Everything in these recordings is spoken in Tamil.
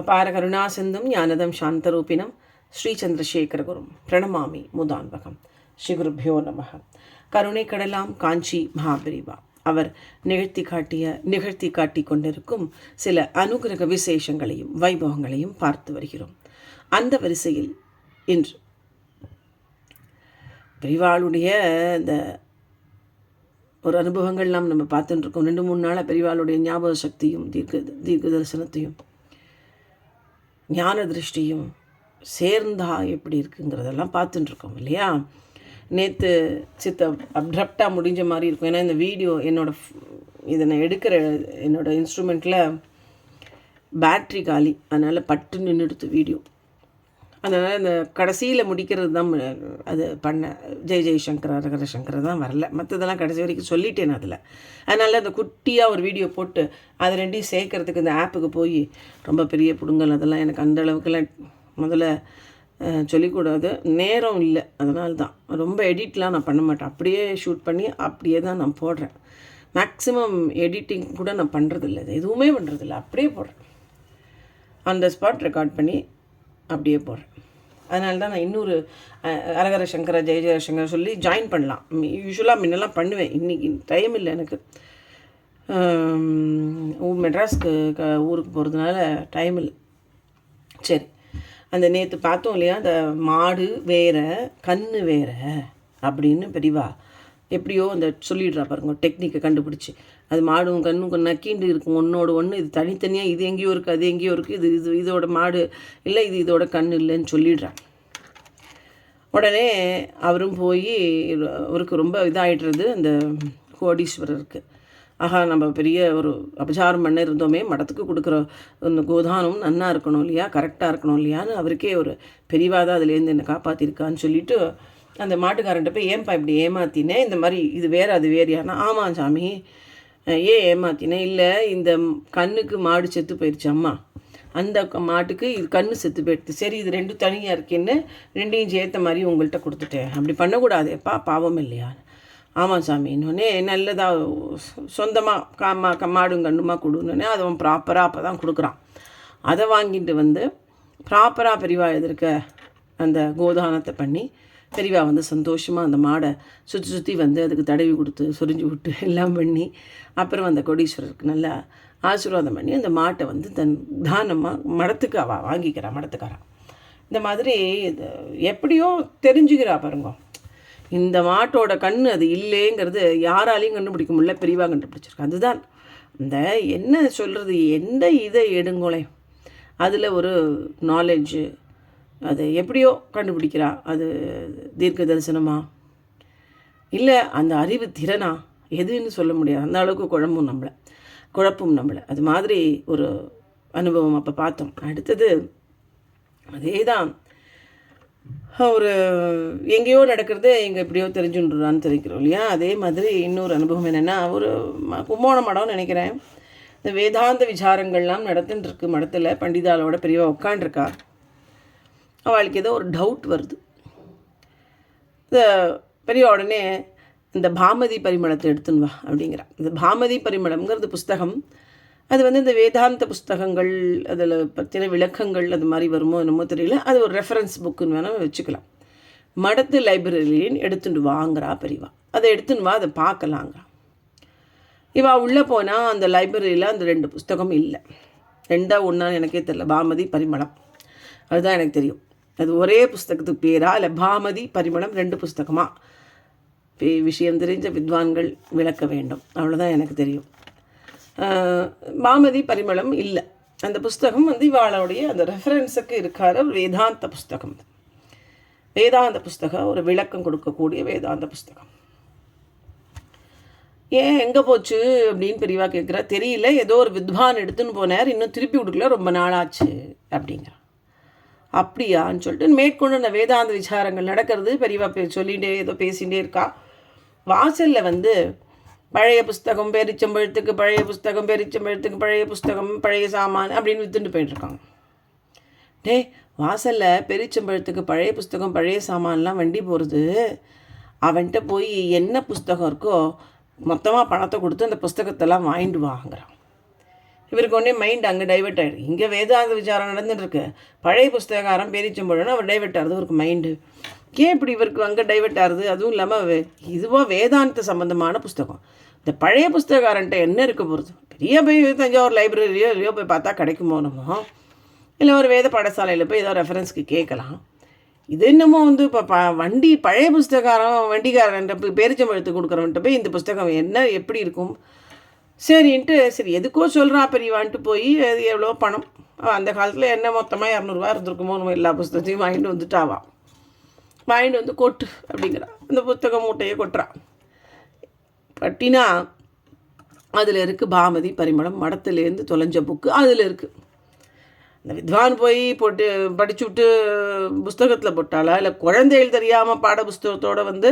அபார கருணாசிந்தும் ஞானதம் சாந்தரூபிணம் ஸ்ரீ சந்திரசேகரகுரும் பிரணமாமி முதான்பகம். ஸ்ரீ குருபியோ நமக கருணை கடலாம் காஞ்சி மகாபிரிவா. அவர் நிகழ்த்தி காட்டிய நிகழ்த்தி காட்டி கொண்டிருக்கும் சில அனுகிரக விசேஷங்களையும் வைபவங்களையும் பார்த்து வருகிறோம். அந்த வரிசையில் இன்று பெரிவாளுடைய இந்த ஒரு அனுபவங்கள்லாம் நம்ம பார்த்துட்டு இருக்கோம். ரெண்டு மூணு நாளாக பெரியவாளுடைய ஞாபக சக்தியும் தீர்க்க தீர்க்க தரிசனத்தையும். ஞான திருஷ்டியும் சேர்ந்தா எப்படி இருக்குங்கிறதெல்லாம் பார்த்துட்டுருக்கோம் இல்லையா? நேற்று சித்த அப்ரப்டாக முடிஞ்ச மாதிரி இருக்கும். ஏன்னா இந்த வீடியோ என்னோடய இதை நான் எடுக்கிற என்னோடய இன்ஸ்ட்ருமெண்ட்டில் பேட்ரி காலி. அதனால் பட்டு நின்றுடுத்து வீடியோ அதனால் இந்த கடைசியில் முடிக்கிறது தான் அது பண்ண ஜெய் ஜெய்சங்கர் அரகர சங்கர் தான் வரல. மற்றதெல்லாம் கடைசி வரைக்கும் சொல்லிட்டேன் அதில். அதனால் அந்த குட்டியாக ஒரு வீடியோ போட்டு அதை ரெண்டையும் சேர்க்கறதுக்கு இந்த ஆப்புக்கு போய் ரொம்ப பெரிய பிடுங்கல் அதெல்லாம் எனக்கு அந்த அளவுக்குலாம் முதல்ல சொல்லிக்கூடாது. நேரம் இல்லை. அதனால தான் ரொம்ப எடிட்லாம் நான் பண்ண மாட்டேன். அப்படியே ஷூட் பண்ணி அப்படியே தான் நான் போடுறேன். மேக்ஸிமம் எடிட்டிங் கூட நான் பண்ணுறதில்ல எதுவுமே பண்ணுறதில்ல அப்படியே போடுறேன். அந்த ஸ்பாட் ரெக்கார்ட் பண்ணி அப்படியே போடுறேன் அதனால தான் நான் இன்னொரு அரகர சங்கர ஜெய ஜெயசங்கர சொல்லி ஜாயின் பண்ணலாம். யூஸ்வலாக முன்னெல்லாம் பண்ணுவேன். இன்றைக்கி டைம் இல்லை எனக்கு. மெட்ராஸ்க்கு க ஊருக்கு போகிறதுனால டைம் இல்லை. சரி. அந்த நேற்று பார்த்தோம் இல்லையா? அந்த மாடு வேற கன்று வேற அப்படின்னு பெரியவா. எப்படியோ அந்த சொல்லிடுறா பாருங்க டெக்னிக்கை கண்டுபிடிச்சி. அது மாடும் கண்ணும் நக்கீண்டு இருக்கும் ஒன்றோட ஒன்று இது தனித்தனியாக இது எங்கேயோ இருக்குது அது எங்கேயோ இருக்குது இது இது இதோட மாடு இல்லை இது இதோட கண் இல்லைன்னு சொல்லிடுறான் உடனே அவரும் போய் அவருக்கு ரொம்ப இதாகிடுறது அந்த கோடீஸ்வரருக்கு. ஆஹா நம்ம பெரிய ஒரு அபச்சாரம் பண்ண இருந்தோமே மடத்துக்கு கொடுக்குற அந்த கோதானம் நன்னா இருக்கணும் இல்லையா கரெக்டாக இருக்கணும் இல்லையான்னு அவருக்கே ஒரு பெரியவாதான் அதுலேருந்து என்னை காப்பாற்றிருக்கான்னு சொல்லிட்டு அந்த மாட்டுக்காரன்ட்ட போய் ஏன்பா இப்படி ஏமாத்தினேன் இந்த மாதிரி இது வேறு அது வேறையானா? ஆமாம் சாமி. ஏன் ஏமாத்தினேன் இல்லை இந்த கண்ணுக்கு மாடு செத்து போயிடுச்சு அம்மா. அந்த மாட்டுக்கு இது கண்ணு செத்து போயிடுது. சரி இது ரெண்டும் தனியாக இருக்கேன்னு ரெண்டையும் சேர்த்த மாதிரி உங்கள்கிட்ட கொடுத்துட்டேன். அப்படி பண்ணக்கூடாதேப்பா பாவம் இல்லையா? ஆமாம் சாமி. இன்னொன்னே நல்லதாக சொந்தமாக காமா மாடும் கண்ணுமா கொடுன்னே அதை அவன் ப்ராப்பராக அப்போ தான் கொடுக்குறான். அதை வாங்கிட்டு வந்து ப்ராப்பராக பிரிவாக எதிர்க்க அந்த கோதானத்தை பண்ணி பெரியவா வந்து சந்தோஷமாக அந்த மாடை சுற்றி சுற்றி வந்து அதுக்கு தடவி கொடுத்து சொரிஞ்சு விட்டு எல்லாம் பண்ணி அப்புறம் அந்த கொடீஸ்வரருக்கு நல்லா ஆசீர்வாதம் பண்ணி அந்த மாட்டை வந்து தன் தானமாக மடத்துக்கு அவள் வாங்கிக்கிறா மடத்துக்காரா. இந்த மாதிரி இது எப்படியோ தெரிஞ்சுக்கிறா பாருங்க. இந்த மாட்டோட கண் அது இல்லைங்கிறது யாராலையும் கண்டுபிடிக்க முடியல பெரியவா கண்டுபிடிச்சிருக்கு. அதுதான். இந்த என்ன சொல்கிறது எந்த இதை எடுங்களே அதில் ஒரு நாலேஜு அது எப்படியோ கண்டுபிடிக்கிறா. அது தீர்க்க தரிசனமா? இல்லை அந்த அறிவு திறனா? எதுன்னு சொல்ல முடியாது. அந்த அளவுக்கு குழம்பும் நம்மளை. குழப்பும் நம்மளை. அது மாதிரி ஒரு அனுபவம் அப்போ பார்த்தோம். அடுத்தது அதே தான் ஒரு எங்கேயோ நடக்கிறது எங்கே எப்படியோ தெரிஞ்சுன்றான்னு தெரிவிக்கிறோம் இல்லையா? அதே மாதிரி இன்னொரு அனுபவம் என்னென்னா ஒரு கும்போண மடம்னு நினைக்கிறேன். இந்த வேதாந்த விசாரங்கள்லாம் நடத்துன்னு இருக்கு மடத்தில். பண்டிதாலோட பெரியவா உட்காண்டிருக்கா அவளுக்கு ஏதோ ஒரு டவுட் வருது. இந்த பெரிய உடனே இந்த பாமதி பரிமளத்தை எடுத்துன்னு வா அப்படிங்கிறா. இந்த பாமதி பரிமளம்ங்கிறது புஸ்தகம். அது வந்து இந்த வேதாந்த புஸ்தகங்கள் அதில் பற்றின விளக்கங்கள் அது மாதிரி வருமோ என்னமோ தெரியல. அது ஒரு ரெஃபரன்ஸ் புக்குன்னு வேணால் வச்சுக்கலாம். மடத்து லைப்ரரியின்னு எடுத்துட்டு வாங்குறா பெரியவா. அதை எடுத்துன்னு வா அதை பார்க்கலாங்கிறா. இவா உள்ளே போனால் அந்த லைப்ரரியில் அந்த ரெண்டு புஸ்தகம் இல்லை. ரெண்டாக ஒன்றான்னு எனக்கே தெரில பாமதி பரிமளம். அதுதான் எனக்கு தெரியும். அது ஒரே புஸ்தகத்துக்கு பேரா? இல்லை பாமதி பரிமளம் ரெண்டு புஸ்தகமா? விஷயம் தெரிஞ்ச வித்வான்கள் விளக்க வேண்டும். அவ்வளோதான் எனக்கு தெரியும். பாமதி பரிமளம் இல்லை. அந்த புஸ்தகம் வந்து இவாளுடைய அந்த ரெஃபரன்ஸுக்கு இருக்கார் வேதாந்த புஸ்தகம். வேதாந்த புஸ்தகம் ஒரு விளக்கம் கொடுக்கக்கூடிய வேதாந்த புஸ்தகம். ஏன் எங்கே போச்சு அப்படின்னு பெரியவா கேட்குறா தெரியல. ஏதோ ஒரு வித்வான் எடுத்துன்னு போனார். இன்னும் திருப்பி கொடுக்கல ரொம்ப நாளாச்சு அப்படிங்கிறான் அப்படியான்னு சொல்லிட்டு மேற்கொண்டு அந்த வேதாந்த விசாரங்கள் நடக்கிறது. பெரியவா சொல்லிகிட்டே ஏதோ பேசிகிட்டே இருக்கா. வாசலில் வந்து பழைய புஸ்தகம் பெரிச்சம்பழுத்துக்கு பழைய புஸ்தகம் பேரிச்சம்பழத்துக்கு பழைய புஸ்தகம் பழைய சாமான் அப்படின்னு விற்றுட்டு போயிட்டுருக்காங்க. டே வாசலில் பெரிச்சம்பழத்துக்கு பழைய புஸ்தகம் பழைய சாமான்லாம் வண்டி போகிறது அவன்கிட்ட போய் என்ன புஸ்தகம் இருக்கோ மொத்தமாக பணத்தை கொடுத்து அந்த புஸ்தகத்தெல்லாம் வாங்கிட்டு வாங்குறான் இவருக்கு ஒன்றே மைண்ட் அங்கே டைவெர்ட் ஆகிடுது இங்கே வேதாந்த விசாரம் நடந்துட்டுருக்கு. பழைய புஸ்தகாரம் பேரிச்சம்பழம்னு அவர் டைவெர்ட் ஆகுது இவருக்கு மைண்டு ஏன் இப்படி இவருக்கு அங்கே டைவெர்ட் ஆகுது? அதுவும் இல்லாமல் இதுவாக வேதாந்த சம்மந்தமான புஸ்தகம். இந்த பழைய புஸ்தகாரன்ட்ட என்ன இருக்க போகிறது பெரிய போய் தஞ்சாவூர் லைப்ரரியோ இல்லையோ போய் பார்த்தா கிடைக்குமோ நம்ம இல்லை ஒரு வேத பாடசாலையில் போய் ஏதோ ரெஃபரன்ஸ்க்கு கேட்கலாம். இது என்னமோ வந்து இப்போ ப வண்டி பழைய புஸ்தகாரம் வண்டிக்காரன்ட்ட போய் பேரிச்சம்பழத்து கொடுக்குறவன்ட்ட போய் இந்த புஸ்தகம் என்ன எப்படி இருக்கும்? சரின்ட்டு சரி எதுக்கோ சொல்கிறா பெரியவான்ட்டு போய் அது எவ்வளோ பணம். அந்த காலத்தில் என்ன மொத்தமாக இரநூறுவா இருந்திருக்குமோ நம்ம எல்லா புஸ்தகத்தையும் வாங்கிட்டு வந்துட்டாவா வாங்கிட்டு வந்து கொட்டு அப்படிங்கிறா. அந்த புத்தக மூட்டையை கொட்டுறான் பட்டினா அதில் இருக்குது பாமதி பரிமளம் மடத்துலேருந்து தொலைஞ்ச புக்கு அதில் இருக்குது அந்த வித்வான் போய் போட்டு படிச்சு விட்டு புஸ்தகத்தில் போட்டாளா? இல்லை குழந்தைகள் தெரியாமல் பாட புஸ்தகத்தோடு வந்து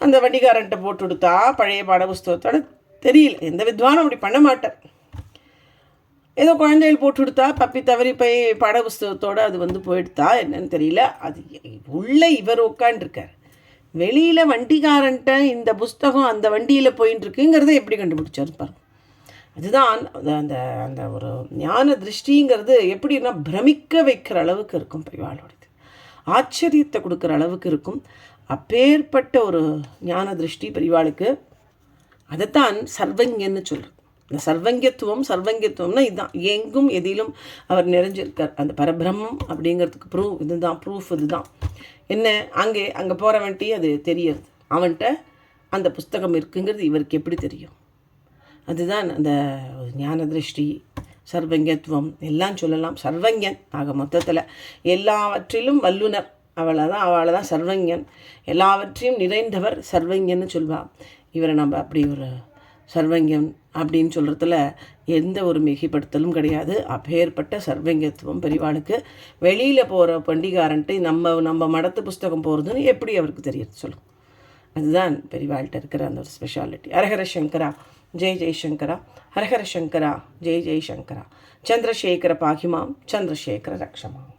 அந்த வண்டிகாரன்ட்ட போட்டு கொடுத்தா பழைய பாட புஸ்தகத்தோட தெரியல. எந்த வித்வானும் அப்படி பண்ண மாட்டார். ஏதோ குழந்தைகள் போட்டு கொடுத்தா பப்பி தவறி போய் பாட புஸ்தகத்தோடு அது வந்து போயிடுதா என்னன்னு தெரியல. அது உள்ளே இவர் உட்காண்டிருக்கார் வெளியில் வண்டிக்காரன்ட்ட இந்த புஸ்தகம் அந்த வண்டியில் போயின்னு இருக்குங்கிறத எப்படி கண்டுபிடிச்சார் பாருங்க. அதுதான் அந்த அந்த அந்த ஒரு ஞான திருஷ்டிங்கிறது எப்படின்னா பிரமிக்க வைக்கிற அளவுக்கு இருக்கும் பெரியவாளோடது ஆச்சரியத்தை கொடுக்குற அளவுக்கு இருக்கும். அப்பேற்பட்ட ஒரு ஞான திருஷ்டி பெரியவாளுக்கு அதைத்தான் சர்வங்கன்னு சொல்கிறது இந்த சர்வங்கியத்துவம் சர்வங்கியத்துவம்னா இதுதான் எங்கும் எதிலும் அவர் நிறைஞ்சிருக்கார். அந்த பரபிரம்மம் அப்படிங்கிறதுக்கு ப்ரூவ் இதுதான் ப்ரூஃப் இதுதான். என்ன? அங்கே அங்கே போகிறவன்ட்டி அது தெரியறது அவன்கிட்ட அந்த புஸ்தகம் இருக்குங்கிறது இவருக்கு எப்படி தெரியும்? அதுதான் அந்த ஞான திருஷ்டி சர்வங்கத்துவம் எல்லாம் சொல்லலாம். சர்வங்கன் ஆக மொத்தத்தில் எல்லாவற்றிலும் வல்லுனர். அவளை தான் அவளை தான் சர்வங்கன் எல்லாவற்றையும் நிறைந்தவர் சர்வங்கன்னு சொல்வாள் இவரை நம்ம அப்படி ஒரு சர்வங்கம் அப்படின்னு சொல்கிறதுல எந்த ஒரு மிகைப்படுத்தலும் கிடையாது. அப்பேற்பட்ட சர்வங்கத்துவம் பெரிவாளுக்கு வெளியில் போகிற பண்டிகாரன்ட்டு நம்ம நம்ம மடத்து புஸ்தகம் போகிறதுன்னு எப்படி அவருக்கு தெரியுது சொல்லும் அதுதான் பெரியவாள்கிட்ட இருக்கிற அந்த ஒரு ஸ்பெஷாலிட்டி ஹரஹர சங்கரா ஜெய் ஜெய்சங்கரா ஹரஹர சங்கரா ஜெய் ஜெய்சங்கரா சந்திரசேகர பாகிமாம் சந்திரசேகர ரக்ஷமாம்.